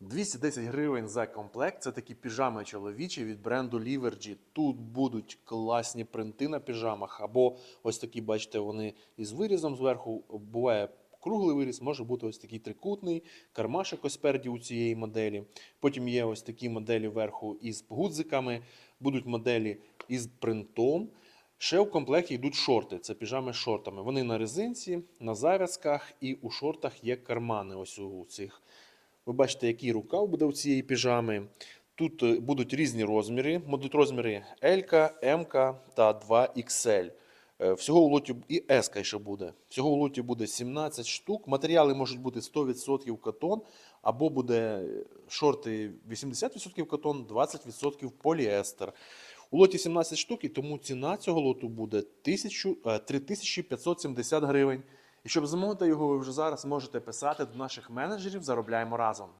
210 гривень за комплект. Це такі піжами чоловічі від бренду Livergy. Тут будуть класні принти на піжамах, або ось такі, бачите, вони із вирізом зверху. Буває круглий виріз, може бути ось такий трикутний, кармашик ось спереді у цієї моделі. Потім є ось такі моделі вверху із гудзиками, будуть моделі із принтом. Ще в комплекті йдуть шорти. Це піжами з шортами. Вони на резинці, на зав'язках і у шортах є кармани. Ось у цих. Ви бачите, який рукав буде у цієї піжами. Тут е, будуть різні розміри. Будуть розміри L, M та 2XL. Е, Всього у лоті і S ще буде. Всього у лоті буде 17 штук. Матеріали можуть бути 100% катон, або буде шорти 80% катон, 20% поліестер. У лоті 17 штук, і тому ціна цього лоту буде 1000, е, 3570 гривень. І щоб замовити його, ви вже зараз можете писати до наших менеджерів, заробляємо разом.